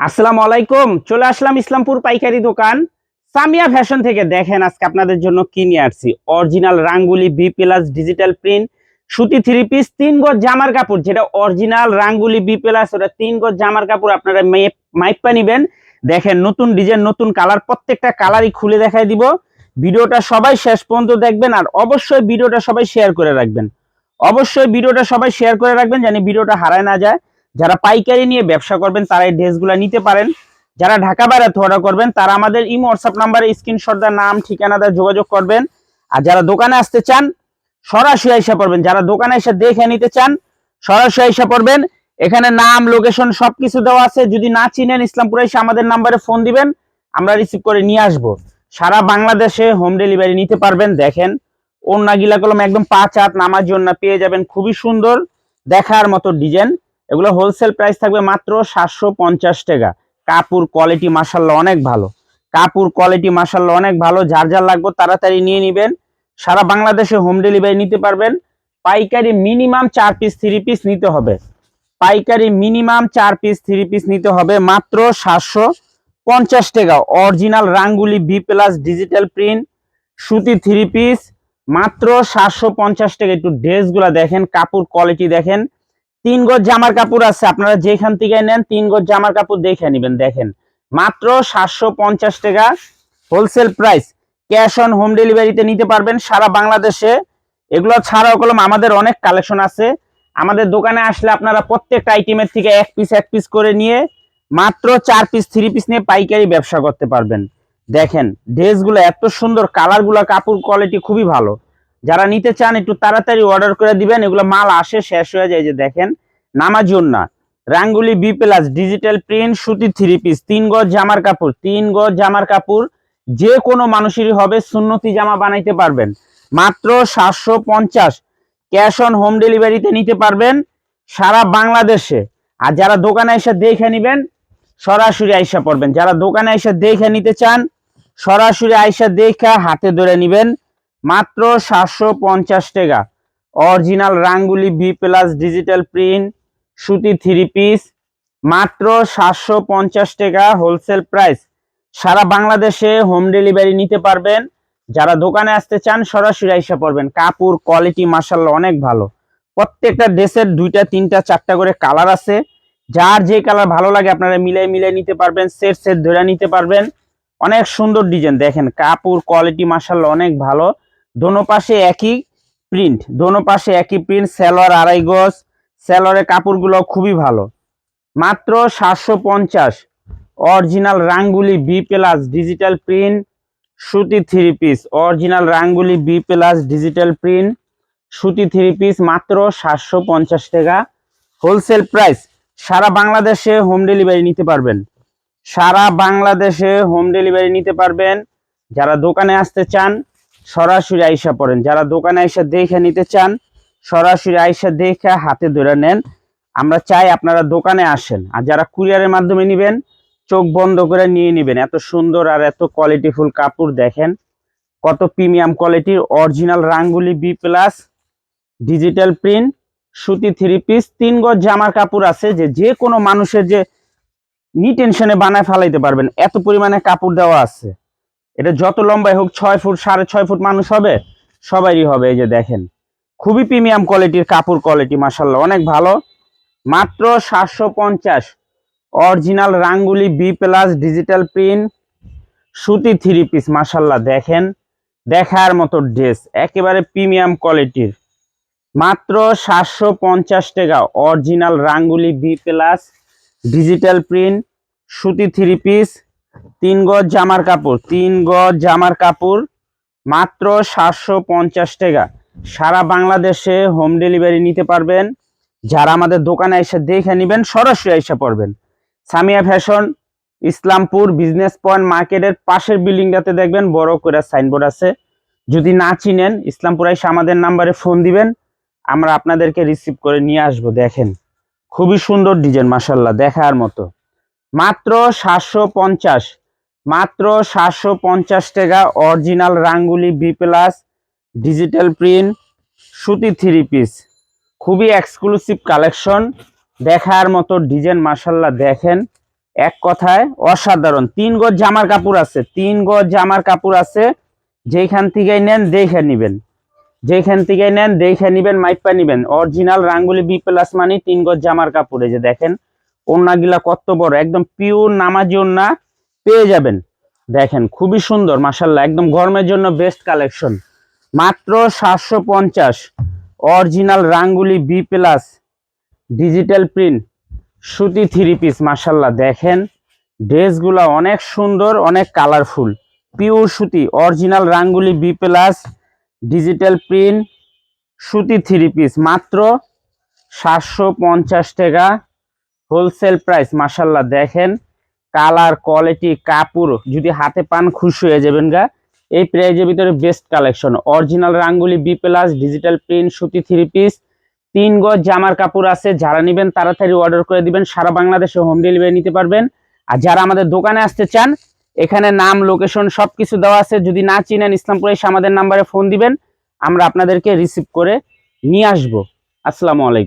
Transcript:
আসসালামু আলাইকুম, চলে আসলাম ইসলামপুর পাইকারি দোকান। সামিয়া ফ্যাশন থেকে দেখেন আজকে আপনাদের জন্য কি নিয়ে আসছি। Original Rangoli B plus digital print সুতি থ্রি পিস তিন গজ জামার কাপড়। যেটা অরিজিনাল রাঙ্গুলি বি প্লাস ওটা তিন গজ জামার কাপড়, আপনারা মাইপা নিবেন। দেখেন নতুন ডিজাইন নতুন কালার প্রত্যেকটা কালারই খুলে দেখাই দিব। ভিডিওটা সবাই শেষ পর্যন্ত দেখবেন আর অবশ্যই ভিডিওটা সবাই শেয়ার করে রাখবেন। অবশ্যই ভিডিওটা সবাই শেয়ার করে রাখবেন জানি ভিডিওটা হারায় না যায়। যারা পাইকারি নিয়ে ব্যবসা করবেন, তারা এই ড্রেসগুলো নিতে পারেন। যারা ঢাকা বাইরে অর্ডার করবেন, তারা আমাদের ইমো হোয়াটসঅ্যাপ নাম্বারে স্ক্রিনশট দেওয়ার নাম, ঠিকানা দেওয়া যোগাযোগ করবেন। আর যারা দোকানে আসতে চান, সরাসরি এসে পড়বেন। যারা দোকানে এসে দেখে নিতে চান, সরাসরি এসে পড়বেন। এখানে নাম লোকেশন সবকিছু দেওয়া আছে। যদি না চিনেন ইসলামপুরে এসে আমাদের নাম্বারে ফোন দিবেন, আমরা রিসিভ করে নিয়ে আসব। সারা বাংলাদেশে হোম ডেলিভারি নিতে পারবেন। দেখেন ওন্না গিলা কলম একদম পাঁচ হাত নামার জন্য পেয়ে যাবেন। খুবই সুন্দর, দেখার মতো ডিজাইন এগুলো হোলসেল প্রাইস থাকবে মাত্র সাতশো পঞ্চাশ টাকা। কাপড় কোয়ালিটি মাসাল্লাহ অনেক ভালো। কাপড় কোয়ালিটি মাসাল্লাহ অনেক ভালো। যার যার লাগবে তাড়াতাড়ি নিয়ে নেবেন। সারা বাংলাদেশে হোম ডেলিভারি নিতে পারবেন। পাইকারি মিনিমাম চার পিস থ্রি পিস নিতে হবে। পাইকারি মিনিমাম চার পিস থ্রি পিস নিতে হবে মাত্র সাতশো পঞ্চাশ টাকা। Original Rangoli B plus digital print সুতি থ্রি পিস মাত্র সাতশো পঞ্চাশ টাকা। একটু ড্রেসগুলো দেখেন, কাপড় কোয়ালিটি দেখেন। তিন গজ জামার কাপড় আছে, আপনারা যেখান থেকে নেন তিন গজ জামার কাপড় দেখে নেবেন, দেখেন। মাত্র সাতশো পঞ্চাশ টাকা wholesale price cash on home ডেলিভারিতে নিতে পারবেন সারা বাংলাদেশে। এগুলো ছাড়াও কলম, আমাদের অনেক কালেকশন আছে। আমাদের দোকানে আসলে আপনারা প্রত্যেকটা আইটেমের থেকে এক পিস এক পিস করে নিয়ে মাত্র চার পিস থ্রি পিস নিয়ে পাইকারি ব্যবসা করতে পারবেন। দেখেন ড্রেসগুলো এত সুন্দর কালারগুলো কাপড় কোয়ালিটি খুবই ভালো। যারা নিতে চান, একটু তাড়াতাড়ি অর্ডার করে দিবেন। এগুলো মাল আসে, শেষ হয়ে যায় যে দেখেন নামাজুন না Rangoli B plus digital print সুতি থ্রি পিস তিন গজ জামার কাপড়, তিন গজ জামার কাপড়, যে কোনো মানুষেরই হবে, সুন্নতি জামা বানাইতে পারবেন। মাত্র সাতশো পঞ্চাশ ক্যাশ অন হোম ডেলিভারিতে নিতে পারবেন সারা বাংলাদেশে। আর যারা দোকানে এসে দেখে নেবেন, সরাসরি আইসা পড়বেন। যারা দোকানে এসে দেখে নিতে চান, সরাসরি আইসা দেখা হাতে ধরে নেবেন। মাত্র সাতশো পঞ্চাশ টাকা। Original Rangoli B plus digital print সুতি থ্রি পিস মাত্র সাতশো পঞ্চাশ টাকা হোলসেল প্রাইস সারা বাংলাদেশে হোম ডেলিভারি নিতে পারবেন। যারা দোকানে আসতে চান, সরাসরি আইসা পড়বেন। কাপড় কোয়ালিটি মার্শাল্লাহ অনেক ভালো। প্রত্যেকটা ড্রেসের দুইটা, তিনটা, চারটা করে কালার আছে। যার যে কালার ভালো লাগে আপনারা মিলাই মিলাই নিতে পারবেন সেট সেট ধরে নিতে পারবেন। অনেক সুন্দর ডিজাইন দেখেন, কাপড় কোয়ালিটি মার্শাল্লাহ অনেক ভালো। দোনো পাশে একই প্রিন্ট দোনো পাশে একই প্রিন্ট সেলোয়ার আড়াই গজ সেলোয়ারের কাপড়গুলো খুবই ভালো। মাত্র সাতশো পঞ্চাশ original Rangoli B plus digital print সুতি three piece original Rangoli B plus digital print সুতি থ্রি পিস মাত্র সাতশো পঞ্চাশ টাকা। হোলসেল প্রাইস সারা বাংলাদেশে হোম ডেলিভারি নিতে পারবেন। সারা বাংলাদেশে হোম ডেলিভারি নিতে পারবেন। যারা দোকানে আসতে চান সরাসরি আইসা পড়েন। যারা দোকানে আইসা দেখে নিতে চান, সরাসরি আইসা দেখে হাতে ধরে নেন। আমরা চাই আপনারা দোকানে আসেন আর যারা কুরিয়ারের মাধ্যমে নেবেন, চোখ বন্ধ করে নিয়ে নেবেন। এত সুন্দর আর এত কোয়ালিটিফুল কাপড় দেখেন। কত প্রিমিয়াম কোয়ালিটির original Rangoli B plus digital print সুতি থ্রি পিস তিন গজ জামার কাপড় আছে যে যে কোনো মানুষের যে নি টেনশনে বানায় ফেলাইতে পারবেন। এত পরিমাণে কাপড় দেওয়া আছে। এটা যত লম্বাই হোক ছয় ফুট, সাড়ে ছয় ফুট মানুষ হবে সবারই হবে, এই যে দেখেন। খুবই প্রিমিয়াম কোয়ালিটির, কাপড় কোয়ালিটি মাসাল্লাহ অনেক ভালো। মাত্র সাতশো পঞ্চাশ। Original Rangoli B plus digital print সুতি থ্রি পিস মাসাল্লাহ দেখেন। দেখার মতো ড্রেস একেবারে প্রিমিয়াম কোয়ালিটির। মাত্র সাতশো পঞ্চাশ টাকা, original Rangoli B plus digital print সুতি থ্রি পিস তিন গজ জামার কাপড়, তিন গজ জামার কাপড় মাত্র সাতশো পঞ্চাশ টাকা। সারা বাংলাদেশে হোম ডেলিভারি নিতে পারবেন। যারা আমাদের দোকানে এসে দেখে নেবেন, সরাসরি এসে পড়বেন। Samia fashion, Islampur business point মার্কেটের পাশের বিল্ডিংটাতে দেখবেন, বড় করে সাইনবোর্ড আছে। যদি না চিনেন, ইসলামপুর এসে আমাদের নাম্বারে ফোন দিবেন। আমরা আপনাদেরকে রিসিভ করে নিয়ে আসব, দেখেন। খুবই সুন্দর ডিজাইন মাসাল্লাহ দেখার মতো। মাত্র সাতশো পঞ্চাশ। মাত্র সাতশো পঞ্চাশ টাকা original Rangoli B plus digital print সুতি থ্রি পিস খুবই এক্সক্লুসিভ কালেকশন দেখার মতো ডিজাইন মাসাল্লাহ দেখেন। এক কথায় অসাধারণ। তিন গজ জামার কাপড় আছে। তিন গজ জামার কাপড় আছে। যেখান থেকে নেন, দেখে নিবেন। যেখান থেকে নেন, দেখে নিবেন, মাইপা নিবেন। অরিজিনাল রাঙ্গুলি বি প্লাস মানে তিন গজ জামার কাপড়। এই যে দেখেন ওন্নাগুলা কত বড়। একদম পিওর নামাজি ওন্না পেয়ে যাবেন। দেখেন, খুবই সুন্দর মাসাল্লাহ একদম গরমের জন্য বেস্ট কালেকশন মাত্র সাতশো পঞ্চাশ original Rangoli B plus digital print সুতি থ্রি পিস মাসাল্লাহ দেখেন, ড্রেসগুলা অনেক সুন্দর, অনেক কালারফুল পিওর সুতি original Rangoli B plus digital print সুতি থ্রি পিস মাত্র সাতশো পঞ্চাশ টাকা। হোলসেল প্রাইস মাসাল্লাহ দেখেন কালার, কোয়ালিটি, কাপড় যদি হাতে পান খুশি হয়ে যাবেন গা। এই প্রাইজের ভিতরে best collection original Rangoli B plus digital print সুতি থ্রি পিস তিন গজ জামার কাপড় আছে, যারা নেবেন তাড়াতাড়ি অর্ডার করে দিবেন, সারা বাংলাদেশে হোম ডেলিভারি নিতে পারবেন। আর যারা আমাদের দোকানে আসতে চান, এখানে নাম লোকেশন সবকিছু দেওয়া আছে। যদি না চিনেন ইসলামপুরে এসে আমাদের নাম্বারে ফোন দিবেন, আমরা আপনাদেরকে রিসিভ করে নিয়ে আসব। আসসালামু আলাইকুম।